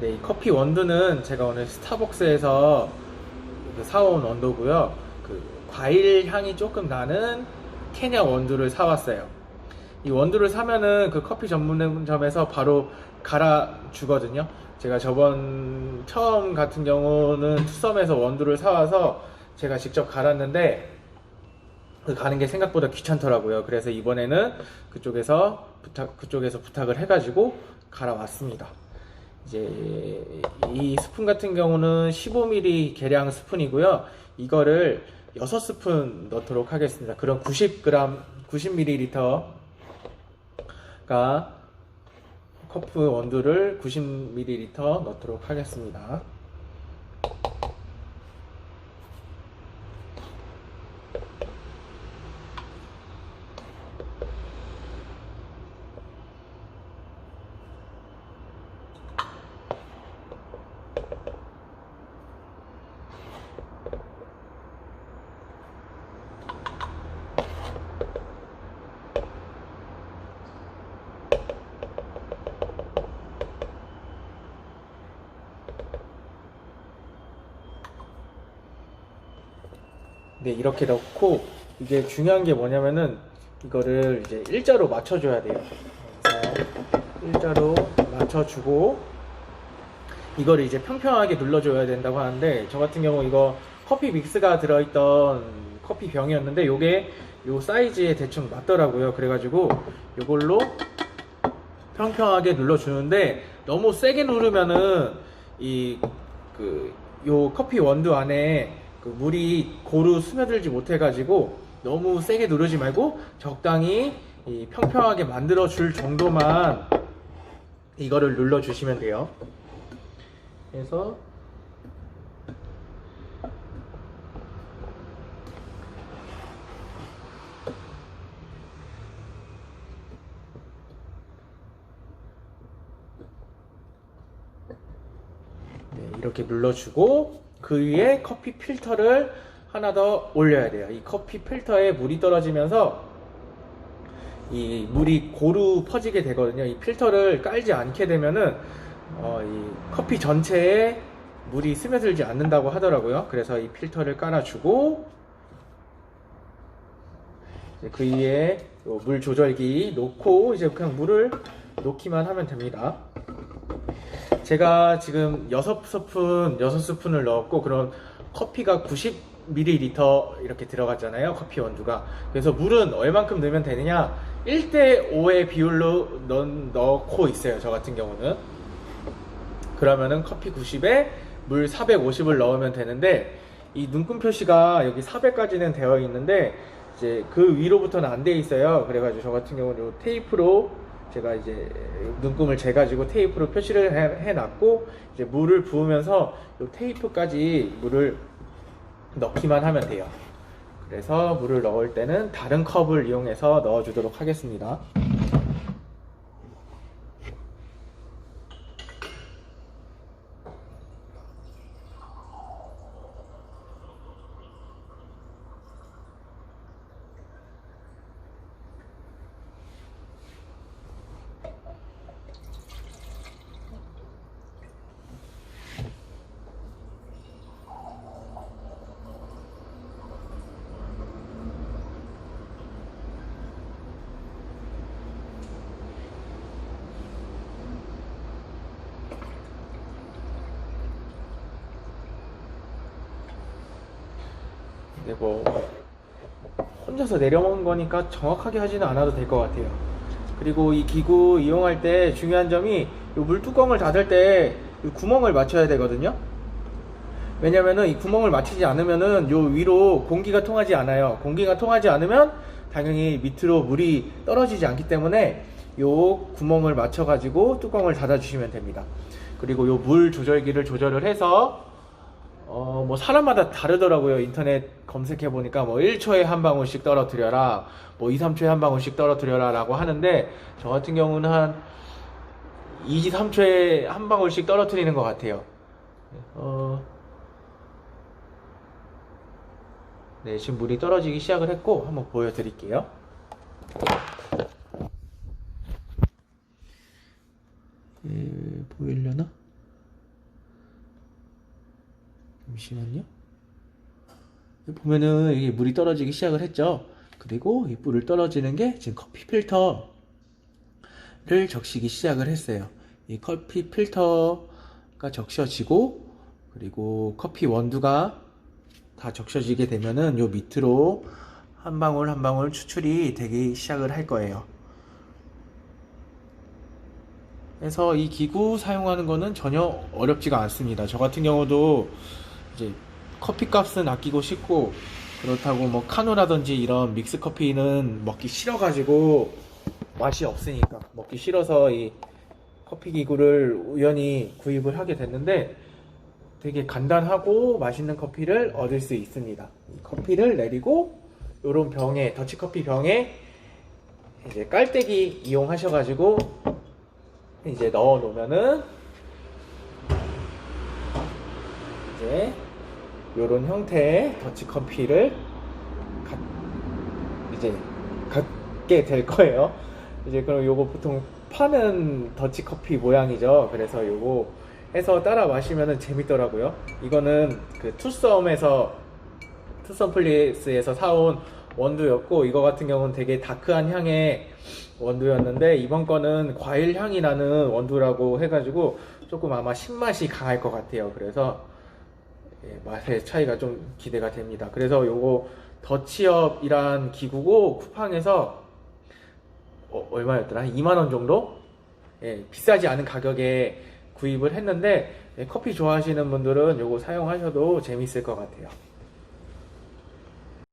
네, 이 커피 원두는 제가 오늘 스타벅스에서 그 사온 원두고요. 그 과일 향이 조금 나는 케냐 원두를 사왔어요. 이 원두를 사면은 그 커피 전문점에서 바로 갈아 주거든요. 제가 저번 처음 같은 경우는 투썸에서 원두를 사와서 제가 직접 갈았는데 그 가는 게 생각보다 귀찮더라고요. 그래서 이번에는 그쪽에서 부탁 그쪽에서 부탁을 해가지고 갈아왔습니다. 이제 이 스푼 같은 경우는 15ml 계량 스푼이고요. 이거를 6스푼 넣도록 하겠습니다. 그럼 90g, 90ml가 커프 원두를 90ml 넣도록 하겠습니다. 네, 이렇게 넣고 이게 중요한 게 뭐냐면은 이거를 이제 일자로 맞춰줘야 돼요. 일자로 맞춰주고 이거를 이제 평평하게 눌러줘야 된다고 하는데 저 같은 경우 이거 커피 믹스가 들어있던 커피 병이었는데 요게 요 사이즈에 대충 맞더라고요. 그래가지고 요걸로 평평하게 눌러주는데 너무 세게 누르면은 이 그 요 커피 원두 안에 그 물이 고루 스며들지 못해가지고 너무 세게 누르지 말고 적당히 이 평평하게 만들어 줄 정도만 이거를 눌러 주시면 돼요. 그래서 네, 이렇게 눌러주고 그 위에 커피 필터를 하나 더 올려야 돼요. 이 커피 필터에 물이 떨어지면서 이 물이 고루 퍼지게 되거든요. 이 필터를 깔지 않게 되면은 어, 이 커피 전체에 물이 스며들지 않는다고 하더라고요. 그래서 이 필터를 깔아주고 그 위에 요물 조절기 놓고 이제 그냥 물을 놓기만 하면 됩니다. 제가 지금 6스푼, 6스푼을 넣었고, 그럼 커피가 90ml 이렇게 들어갔잖아요. 커피 원두가. 그래서 물은 얼만큼 넣으면 되느냐? 1대 5의 비율로 넣, 넣고 있어요. 저 같은 경우는. 그러면은 커피 90에 물 450을 넣으면 되는데, 이 눈금 표시가 여기 400까지는 되어 있는데, 이제 그 위로부터는 안 돼 있어요. 그래가지고 저 같은 경우는 요 테이프로 제가 이제 눈금을 재가지고 테이프로 표시를 해, 해놨고 이제 물을 부으면서 이 테이프까지 물을 넣기만 하면 돼요. 그래서 물을 넣을 때는 다른 컵을 이용해서 넣어주도록 하겠습니다. 근데 뭐 혼자서 내려먹는 거니까 정확하게 하지는 않아도 될 것 같아요. 그리고 이 기구 이용할 때 중요한 점이 이 물뚜껑을 닫을 때이 구멍을 맞춰야 되거든요. 왜냐면은 이 구멍을 맞추지 않으면은 요 위로 공기가 통하지 않아요. 공기가 통하지 않으면 당연히 밑으로 물이 떨어지지 않기 때문에 요 구멍을 맞춰 가지고 뚜껑을 닫아 주시면 됩니다. 그리고 요 물 조절기를 조절을 해서 어, 뭐 사람마다 다르더라고요. 인터넷 검색해 보니까 뭐 1초에 한 방울씩 떨어뜨려라. 뭐 2, 3초에 한 방울씩 떨어뜨려라라고 하는데 저 같은 경우는 한 2, 3초에 한 방울씩 떨어뜨리는 것 같아요. 어, 네, 지금 물이 떨어지기 시작을 했고 한번 보여드릴게요. 예, 보이려나? 잠시만요. 보면은 이게 물이 떨어지기 시작을 했죠. 그리고 이 물을 떨어지는 게 지금 커피 필터를 적시기 시작을 했어요. 이 커피 필터가 적셔지고 그리고 커피 원두가 다 적셔지게 되면은 요 밑으로 한 방울 한 방울 추출이 되기 시작을 할 거예요. 그래서 이 기구 사용하는 거는 전혀 어렵지가 않습니다. 저 같은 경우도 이제 커피 값은 아끼고 싶고 그렇다고 뭐 카누라든지 이런 믹스 커피는 먹기 싫어가지고 맛이 없으니까 먹기 싫어서 이 커피 기구를 우연히 구입을 하게 됐는데 되게 간단하고 맛있는 커피를 얻을 수 있습니다. 이 커피를 내리고 요런 병에 더치 커피 병에 이제 깔때기 이용하셔가지고 이제 넣어 놓으면은 이제 요런 형태의 더치 커피를 가- 이제 갖게 될 거예요. 이제 그럼 요거 보통 파는 더치 커피 모양이죠. 그래서 요거 해서 따라 마시면은 재밌더라고요. 이거는 그 투썸에서 투썸 플리스에서 사온 원두였고 이거 같은 경우는 되게 다크한 향의 원두였는데 이번 거는 과일 향이 나는 원두라고 해가지고 조금 아마 신맛이 강할 것 같아요. 그래서 예, 맛의 차이가 좀 기대가 됩니다. 그래서 요거 더치업이란 기구고 쿠팡에서 어, 얼마였더라? 2만 원 정도? 예, 비싸지 않은 가격에 구입을 했는데 예, 커피 좋아하시는 분들은 요거 사용하셔도 재밌을 것 같아요.